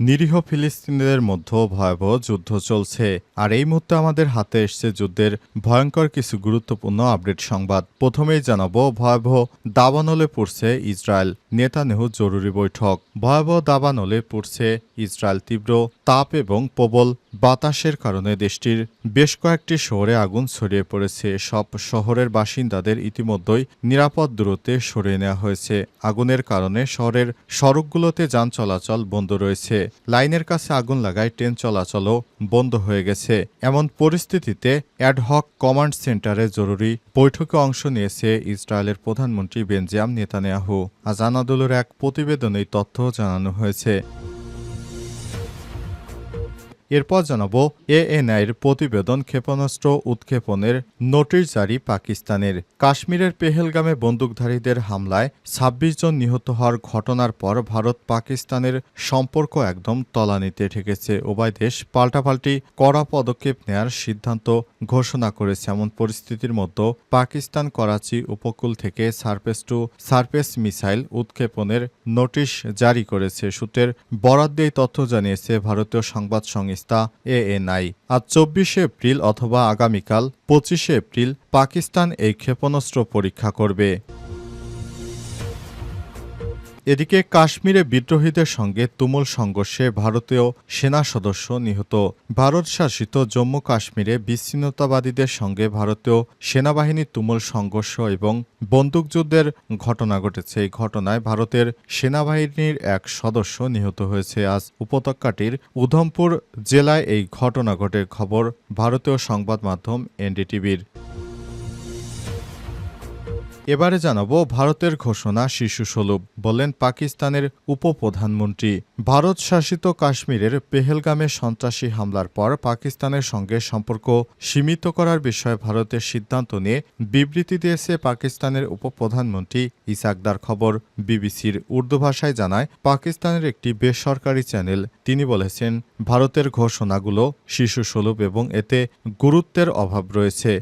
নিরীহ ফিলিস্তিনিদের মধ্যে ভয়াবহ যুদ্ধ চলছে। আর এই মুহূর্তে আমাদের হাতে এসছে যুদ্ধের ভয়ঙ্কর কিছু গুরুত্বপূর্ণ আপডেট সংবাদ। প্রথমেই জানাব, ভয়াবহ দাবানলে পড়ছে ইসরায়েল। নেতানেহু জরুরি বৈঠক। ভয়াবহ দাবানলে পড়ছে ইসরায়েল তীব্র তাপ এবং প্রবল বাতাসের কারণে দেশটির বেশ কয়েকটি শহরে আগুন ছড়িয়ে পড়েছে। সব শহরের বাসিন্দাদের ইতিমধ্যেই নিরাপদ দূরত্বে সরিয়ে নেওয়া হয়েছে। আগুনের কারণে শহরের সড়কগুলোতে যান চলাচল বন্ধ রয়েছে। লাইনের কাছে আগুন লাগায় ট্রেন চলাচলও বন্ধ হয়ে গেছে। এমন পরিস্থিতিতে অ্যাডহক কমান্ড সেন্টারে জরুরি বৈঠকে অংশ নিয়েছে ইসরায়েলের প্রধানমন্ত্রী বেনজিয়াম নেতানিয়াহু। আজ আনাদুলের এক প্রতিবেদনে তথ্য জানানো হয়েছে। এরপর জানাব এএনআইয়ের প্রতিবেদন ক্ষেপণাস্ত্র উৎক্ষেপণের নোটিশ জারি পাকিস্তানের। কাশ্মীরের পেহেলগামে বন্দুকধারীদের হামলায় ২৬ জন নিহত হওয়ার ঘটনার পর ভারত পাকিস্তানের সম্পর্ক একদম তলানিতে ঠেকেছে। উভয় দেশ পাল্টাপাল্টি কড়া পদক্ষেপ নেয়ার সিদ্ধান্ত ঘোষণা করেছে। এমন পরিস্থিতির মধ্যে পাকিস্তান করাচি উপকূল থেকে সার্ফেস টু সার্ফেস মিসাইল উৎক্ষেপণের নোটিশ জারি করেছে। সূত্রের বরাদ দিয়ে এই তথ্য জানিয়েছে ভারতীয় সংবাদ সংস্থা। এএনআই। আজ চব্বিশে এপ্রিল অথবা আগামীকাল পঁচিশে এপ্রিল পাকিস্তান এই ক্ষেপণাস্ত্র পরীক্ষা করবে। এদিকে কাশ্মীরে বিদ্রোহীদের সঙ্গে তুমুল সংঘর্ষে ভারতীয় সেনা সদস্য নিহত। ভারত শাসিত জম্মু কাশ্মীরে বিচ্ছিন্নতাবাদীদের সঙ্গে ভারতীয় সেনাবাহিনীর তুমুল সংঘর্ষ এবং বন্দুকযুদ্ধের ঘটনা ঘটেছে। এই ঘটনায় ভারতের সেনাবাহিনীর এক সদস্য নিহত হয়েছে। আজ উপত্যকাটির উধমপুর জেলায় এই ঘটনা ঘটে। খবর ভারতীয় সংবাদ মাধ্যম এনডিটিভির। এবারে জানাব ভারতের ঘোষণা শিশু সুলভ বললেন পাকিস্তানের উপপ্রধানমন্ত্রী। ভারত শাসিত কাশ্মীরের পেহেলগামে সন্ত্রাসী হামলার পর পাকিস্তানের সঙ্গে সম্পর্ক সীমিত করার বিষয়ে ভারতের সিদ্ধান্ত নিয়ে বিবৃতি দিয়েছে পাকিস্তানের উপপ্রধানমন্ত্রী ইসাকদার খবর। বিবিসির উর্দু ভাষায় জানায়, পাকিস্তানের একটি বেসরকারি চ্যানেল, তিনি বলেছেন, ভারতের ঘোষণাগুলো শিশু সুলভ এবং এতে গুরুত্বের অভাব রয়েছে।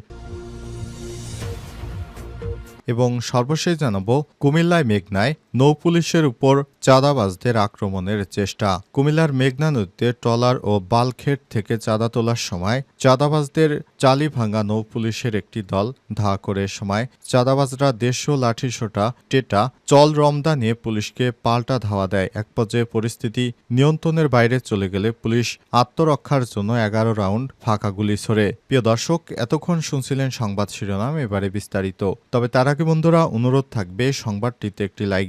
এবং সর্বশেষ জানাব কুমিল্লায় মেঘনায় নৌপুলিশের উপর চাঁদাবাজদের আক্রমণের চেষ্টা। কুমিল্লার মেঘনা নদীতে ট্রলার ও বালখেট থেকে চাঁদা তোলার সময় চাঁদাবাজদের চালি ভাঙা নৌপুলিশের একটি দল ধা করে সময় চাঁদাবাজরা দেশীয় লাঠিসোটা টেটা চল রমদা নিয়ে পুলিশকে পাল্টা ধাওয়া দেয়। এক পর্যায়ে পরিস্থিতি নিয়ন্ত্রণের বাইরে চলে গেলে পুলিশ আত্মরক্ষার জন্য এগারো রাউন্ড ফাঁকা গুলি ছোড়ে। প্রিয় দর্শক, এতক্ষণ শুনছিলেন সংবাদ শিরোনাম, এবারে বিস্তারিত। তবে তার আগে বন্ধুরা, অনুরোধ থাকবে, সংবাদটিতে একটি লাইক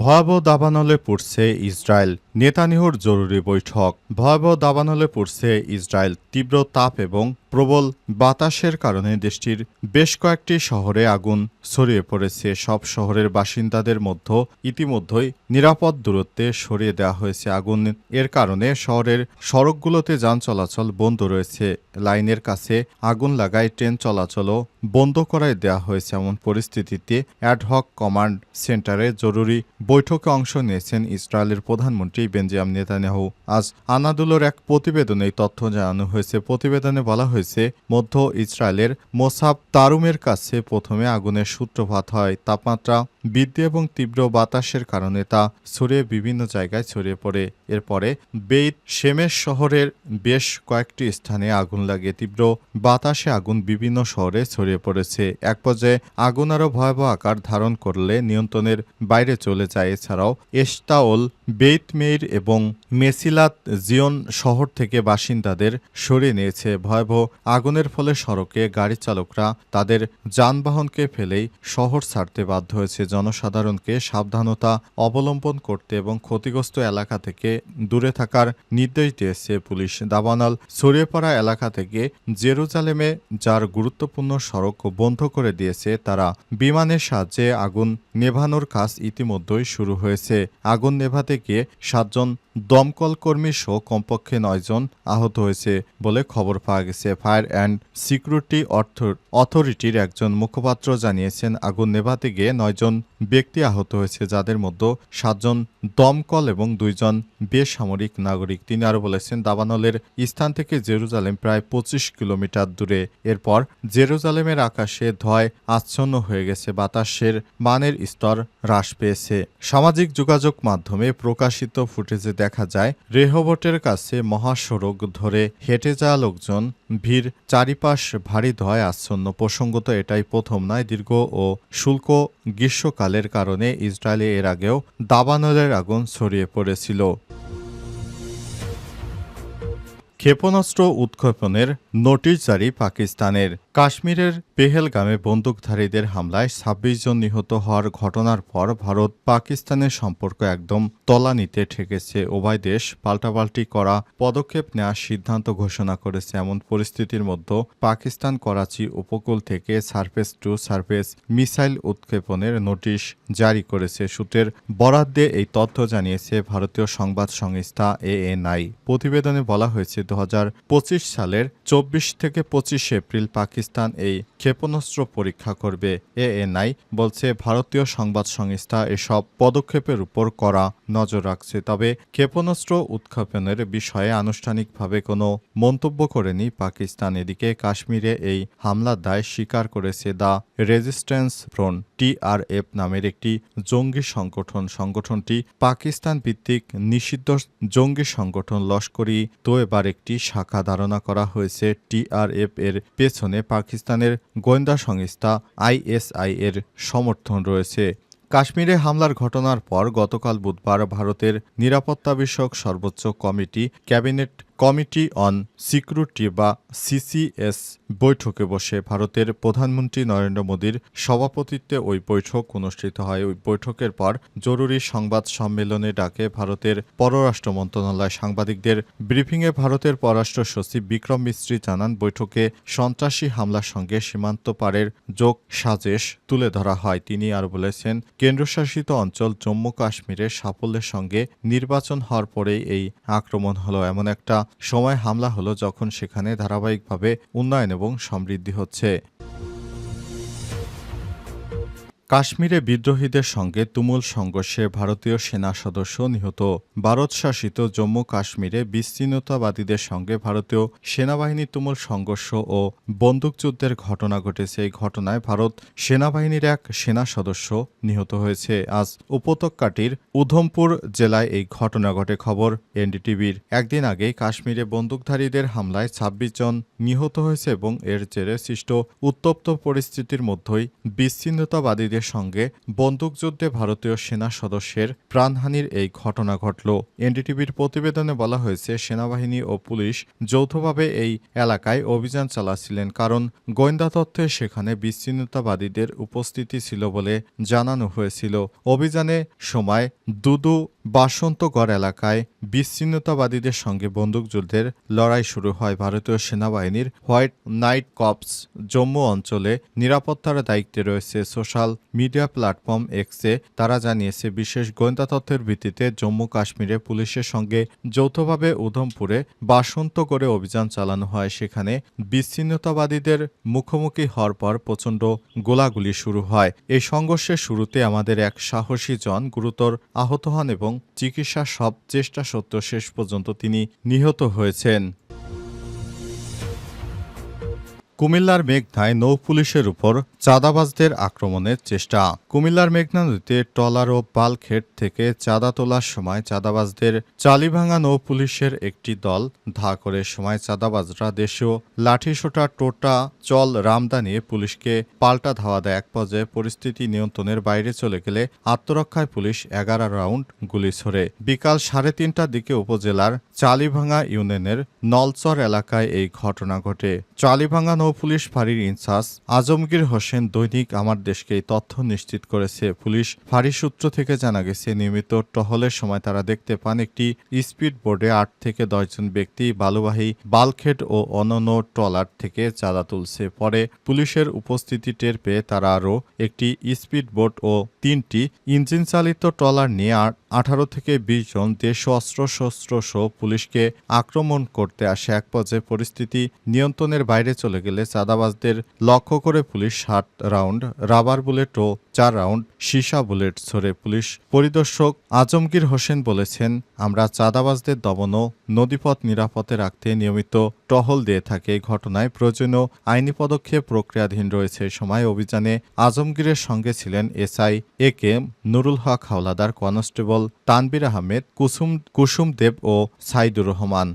ভয়াবহ দাবানলে পড়ছে ইসরায়েল। নেতানিহর জরুরি বৈঠক। ভয়াবহ দাবানলে পড়ছে ইসরায়েল তীব্র তাপ এবং প্রবল বাতাসের কারণে দেশটির বেশ কয়েকটি শহরে আগুন ছড়িয়ে পড়েছে। সব শহরের বাসিন্দাদের মধ্যে ইতিমধ্যেই নিরাপদ দূরত্বে সরিয়ে দেওয়া হয়েছে আগুন। এর কারণে শহরের সড়কগুলোতে যান চলাচল বন্ধ রয়েছে। লাইনের কাছে আগুন লাগায় ট্রেন চলাচলও বন্ধ করায় দেওয়া হয়েছে এমন পরিস্থিতিতে অ্যাডহক কমান্ড সেন্টারে জরুরি বৈঠকে অংশ নিয়েছেন ইসরায়েলের প্রধানমন্ত্রী বেঞ্জিয়াম নেতানিয়াহু। আজ আনাদুলোর এক প্রতিবেদনে তথ্য জানানো হয়েছে। প্রতিবেদনে বলা হয়েছে মধ্য ইসরায়েলের মোসাব তারুমের কাছে প্রথমে আগুনের সূত্রপাত হয়। তাপমাত্রা বৃদ্ধি এবং তীব্র বাতাসের কারণে তা ছড়িয়ে বিভিন্ন জায়গায় ছড়িয়ে পড়ে। এরপরে বেইত শেমেশ শহরের বেশ কয়েকটি স্থানে আগুন লাগে তীব্র বাতাসে আগুন বিভিন্ন শহরে ছড়িয়ে পড়েছে। এক পর্যায়ে আগুন আরও ভয়াবহ আকার ধারণ করলে নিয়ন্ত্রণের বাইরে চলে যায়। এছাড়াও এস্তাওল বেইতমেইর এবং মেসিলাত জিয়ন শহর থেকে বাসিন্দাদের সরিয়ে নিয়েছে। ভয়াবহ আগুনের ফলে সড়কে গাড়ি চালকরা তাদের যানবাহনকে ফেলেই শহর ছাড়তে বাধ্য হয়েছে। জনসাধারণকে সাবধানতা অবলম্বন করতে এবং ক্ষতিগ্রস্ত এলাকা থেকে দূরে থাকার নির্দেশ দিয়েছে পুলিশ। দাবানল ছড়িয়েপড়া এলাকা থেকে জেরুজালেমে, যার গুরুত্বপূর্ণ সড়ক বন্ধ করে দিয়েছে, তারা বিমানের সাহায্যে আগুন নেভানোর কাজ ইতিমধ্যেই শুরু হয়েছে। আগুন নেভাতে গিয়ে সাতজন দমকল কর্মী সহ কমপক্ষে নয়জন আহত হয়েছে বলে খবর পাওয়া গেছে। ফায়ার অ্যান্ড সিকিউরিটি অথরিটির একজন মুখপাত্র জানিয়েছেন, আগুন নেভাতে গিয়ে নয়জন ব্যক্তি আহত হয়েছে, যাদের মধ্যে সাতজন দমকল এবং দুইজন বেসামরিক নাগরিক। তিনি আরও বলেছেন, দাবানলের স্থান থেকে জেরুজালেম প্রায় পঁচিশ কিলোমিটার দূরে। এরপর জেরুজালেমের আকাশে ধয় আচ্ছন্ন হয়ে গেছে, বাতাসের মানের স্তর হ্রাস পেয়েছে। সামাজিক যোগাযোগ মাধ্যমে প্রকাশিত ফুটেজে দেখা যায়, রেহবটের কাছে মহাসড়ক ধরে হেঁটে যাওয়া লোকজন ভিড় চারিপাশ ভারী ধয় আচ্ছন্ন। প্রসঙ্গত এটাই প্রথম নয়, দীর্ঘ ও শুল্ক গ্রীষ্মকালের কারণে ইসরায়েলে এর আগেও দাবানলের আগুন ছড়িয়ে পড়েছিল। ক্ষেপণাস্ত্র উৎক্ষেপণের নোটিশ জারি পাকিস্তানের। কাশ্মীরের পেহেলগামে বন্দুকধারীদের হামলায় ছাব্বিশ জন নিহত হওয়ার ঘটনার পর ভারত পাকিস্তানের সম্পর্ক একদম তলানিতে ঠেকেছে। উভয় দেশ পাল্টাপাল্টি করা, পদক্ষেপ নেওয়ার সিদ্ধান্ত ঘোষণা করেছে। এমন পরিস্থিতির মধ্যে পাকিস্তান করাচি উপকূল থেকে সার্ফেস টু সার্ফেস মিসাইল উৎক্ষেপণের নোটিশ জারি করেছে। সূত্রের বরাদ্দে এই তথ্য জানিয়েছে ভারতীয় সংবাদ সংস্থা এএনআই। প্রতিবেদনে বলা হয়েছে দু হাজার পঁচিশ সালের চব্বিশ থেকে পঁচিশ এপ্রিল পাকিস্তান এই ক্ষেপণাস্ত্র পরীক্ষা করবে। এএনআই বলছে, ভারতীয় সংবাদ সংস্থা এসব পদক্ষেপের উপর করা নজর রাখছে। তবে ক্ষেপণাস্ত্র উৎক্ষেপণের বিষয়ে আনুষ্ঠানিকভাবে কোনো মন্তব্য করেনি পাকিস্তান। এদিকে কাশ্মীরে এই হামলার দায় স্বীকার করেছে দ্য রেজিস্ট্যান্স ফ্রন্ট টিআরএফ নামের একটি জঙ্গি সংগঠন। সংগঠনটি পাকিস্তান ভিত্তিক নিষিদ্ধ জঙ্গি সংগঠন লস্করি তো এবার একটি শাখা ধারণা করা হয়েছে টিআরএফ এর পেছনে পাকিস্তানের গোয়েন্দা সংস্থা আইএসআই এর সমর্থন রয়েছে। কাশ্মীরে হামলার ঘটনার পর গতকাল বুধবার ভারতের নিরাপত্তা বিষয়ক সর্বোচ্চ committee cabinet committee on security বা সিসিএস বৈঠকে বসে ভারতের প্রধানমন্ত্রী নরেন্দ্র মোদীর সভাপতিত্বে ওই বৈঠক অনুষ্ঠিত হয়। ওই বৈঠকের পর জরুরি সংবাদ সম্মেলনে ডাকে ভারতের পররাষ্ট্র মন্ত্রণালয় সাংবাদিকদের। ব্রিফিংয়ে ভারতের পররাষ্ট্র সচিব বিক্রম মিস্ত্রি জানান, বৈঠকে সন্ত্রাসী হামলার সঙ্গে সীমান্ত পারের যোগ সাজেশ তুলে ধরা হয়। তিনি আর বলেছেন, কেন্দ্রশাসিত অঞ্চল জম্মু কাশ্মীরের সাফল্যের সঙ্গে নির্বাচন হওয়ার পরেই এই আক্রমণ হলো। এমন একটা সময় হামলা হলো যখন সেখানে ধারাবাহিকভাবে উন্নয়ন এবং সমৃদ্ধি হচ্ছে। কাশ্মীরে বিদ্রোহীদের সঙ্গে তুমুল সংঘর্ষে ভারতীয় সেনা সদস্য নিহত। ভারত শাসিত জম্মু কাশ্মীরে বিচ্ছিন্নতাবাদীদের সঙ্গে ভারতীয় সেনাবাহিনীর তুমুল সংঘর্ষ ও বন্দুকযুদ্ধের ঘটনা ঘটেছে। এই ঘটনায় ভারত সেনাবাহিনীর এক সেনা সদস্য নিহত হয়েছে। আজ উপত্যকাটির উধমপুর জেলায় এই ঘটনা ঘটে। খবর এনডিটিভির। একদিন আগে কাশ্মীরে বন্দুকধারীদের হামলায় ছাব্বিশ জন নিহত হয়েছে এবং এর জেরে সৃষ্ট উত্তপ্ত পরিস্থিতির মধ্যেই বিচ্ছিন্নতাবাদীদের সঙ্গে বন্দুকযুদ্ধে ভারতীয় সেনা সদস্যের প্রাণহানির এই ঘটনা ঘটল। এনডিটিভির প্রতিবেদনে বলা হয়েছে, সেনাবাহিনী ও পুলিশ যৌথভাবে এই এলাকায় অভিযান চালাচ্ছিলেন কারণ গোয়েন্দা তথ্যে সেখানে বিচ্ছিন্নতাবাদীদের উপস্থিতি ছিল বলে জানানো হয়েছিল। অভিযানে সময় দুদু বাসন্তগড় এলাকায় বিচ্ছিন্নতাবাদীদের সঙ্গে বন্দুকযুদ্ধের লড়াই শুরু হয়। ভারতীয় সেনাবাহিনীর হোয়াইট নাইট কপস জম্মু অঞ্চলে নিরাপত্তার দায়িত্বে রয়েছে সোশ্যাল মিডিয়া প্ল্যাটফর্ম এক্সে তারা জানিয়েছে, বিশেষ গোয়েন্দা তথ্যের ভিত্তিতে জম্মু কাশ্মীরে পুলিশের সঙ্গে যৌথভাবে উধমপুরে বাসন্ত করে অভিযান চালানো হয়। সেখানে বিচ্ছিন্নতাবাদীদের মুখোমুখি হওয়ার পর প্রচণ্ড গোলাগুলি শুরু হয়। এই সংঘর্ষের শুরুতে আমাদের এক সাহসী জন গুরুতর আহত হন এবং চিকিৎসা সব চেষ্টা সত্ত্বেও শেষ পর্যন্ত তিনি নিহত হয়েছেন। কুমিল্লার মেঘনায় নৌ পুলিশের উপর চাঁদাবাজদের আক্রমণের চেষ্টা। কুমিল্লার মেঘনা নদীতে ট্রলার ও পালখেট থেকে চাঁদা তোলার সময় চাঁদাবাজদের চালিভাঙা নৌ পুলিশের একটি দল ধা করে সময় চাঁদাবাজরা দেশীয় লাঠিসোটা, টোটা, চল, রামদা নিয়ে পুলিশকে পাল্টা ধাওয়া দেয়। এক পর্যায়ে পরিস্থিতি নিয়ন্ত্রণের বাইরে চলে গেলে আত্মরক্ষায় পুলিশ এগারো রাউন্ড গুলি ছোড়ে। বিকাল সাড়ে তিনটার দিকে উপজেলার চালিভাঙা ইউনিয়নের নলচর এলাকায় এই ঘটনা ঘটে। চালিভাঙ্গা নৌ পুলিশ ফাঁড়ির ইনচার্জ আজমগীর হোসেন দৈনিক আমার দেশকে এই তথ্য নিশ্চিত করেছে। পুলিশ ফাঁড়ি সূত্র থেকে জানা গেছে, নিয়মিত টহলের সময় তারা দেখতে পান একটি স্পিড বোর্ডে আট থেকে দশজন ব্যক্তি বালুবাহী বালখেট ও অন্যান্য ট্রলার থেকে চাঁদা তুলছে। পরে পুলিশের উপস্থিতি টের পেয়ে তারা আরও একটি স্পিড বোট ও তিনটি ইঞ্জিন চালিত ট্রলার নিয়ে আঠারো থেকে বিশ জন দেশ অস্ত্রশস্ত্র সহ পুলিশকে আক্রমণ করতে আসে। এক পর্যায়ে পরিস্থিতি নিয়ন্ত্রণের বাইরে চলে গেলে চাঁদাবাজদের লক্ষ্য করে পুলিশ ষাট রাউন্ড, রাবার বুলেট ও চার রাউন্ড, সীসা বুলেট ছড়ে পুলিশ পরিদর্শক আজমগীর হোসেন বলেছেন, আমরা চাঁদাবাজদের দমন নদীপথ নিরাপদে রাখতে নিয়মিত টহল দিয়ে থাকে এই ঘটনায়। প্রয়োজনীয় আইনি পদক্ষেপ প্রক্রিয়াধীন রয়েছে সময়। অভিযানে আজমগীরের সঙ্গে ছিলেন SI A K Nurul Haque Howlader, constable Tanvir Ahmed, Kusum Kusum Dev O Saidur Rahman.